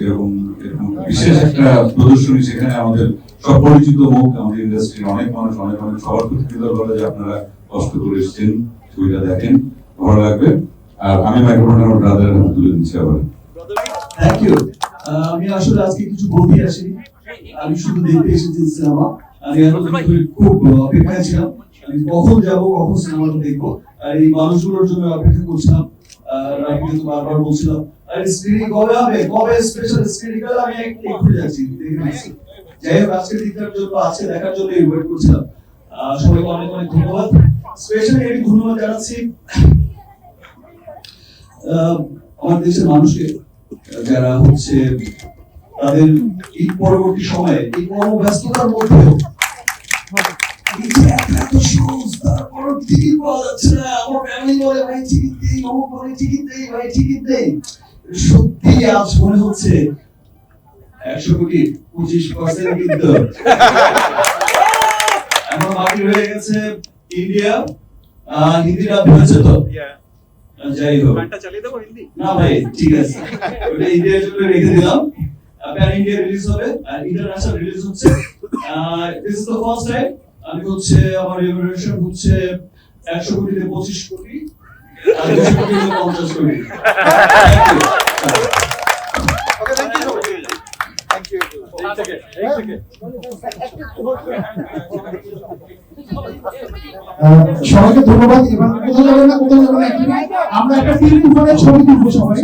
এরকম এরকম বিশেষ একটা প্রদর্শনী সেখানে আমাদের আমাদের ইন্ডাস্ট্রির অনেক মানুষ, অনেক সবার যে আপনারা কষ্ট করে ছবিটা দেখেন, ভালো লাগবে। আর আমি আমার ব্রাদারের হাতে তুলে দিচ্ছি আবার। থ্যাংক ইউ আমি আসলে আজকে কিছু বলতে আমি শুধু দেখতে এসেছি সিনেমা। আমি খুব অপেক্ষায় ছিলাম। আমি কখন যাব, কখন সিনেমাটা দেখব, আর এই মানুষগুলোর জন্য অপেক্ষা করছিলাম। আমার দেশের মানুষকে যারা হচ্ছে তাদের এই পরবর্তী সময়ে এই কর্মব্যস্ততার মধ্যেও আমার family বলে, "ভাই, টিকিট দেই, অমুক বলে, টিকিট দেই, ভাই, টিকিট দেই।" সত্যি আজ মনে হচ্ছে একশো কোটি পঁচিশ পার্সেন্ট কিন্তু। এখন বাকি রয়ে গেছে ইন্ডিয়া হিন্দিটা ভেবেছে তো? যাই হোক। না ভাই ঠিক আছে। ওটা ইন্ডিয়ার জন্য রেখে দিলাম। প্যান ইন্ডিয়া রিলিজ হবে আর ইন্টারন্যাশনাল রিলিজ হচ্ছে। This is the first time আমি হচ্ছে আমার রেভলিউশন হচ্ছে একশো কোটিতে পঁচিশ কোটি আর দুশো কোটিতে পঞ্চাশ সবাইকে ধন্যবাদ। এবার কোথাও যাবে না কোথাও যাবে আমরা একটা ফিল্ম ছবি তুলবো সবাই।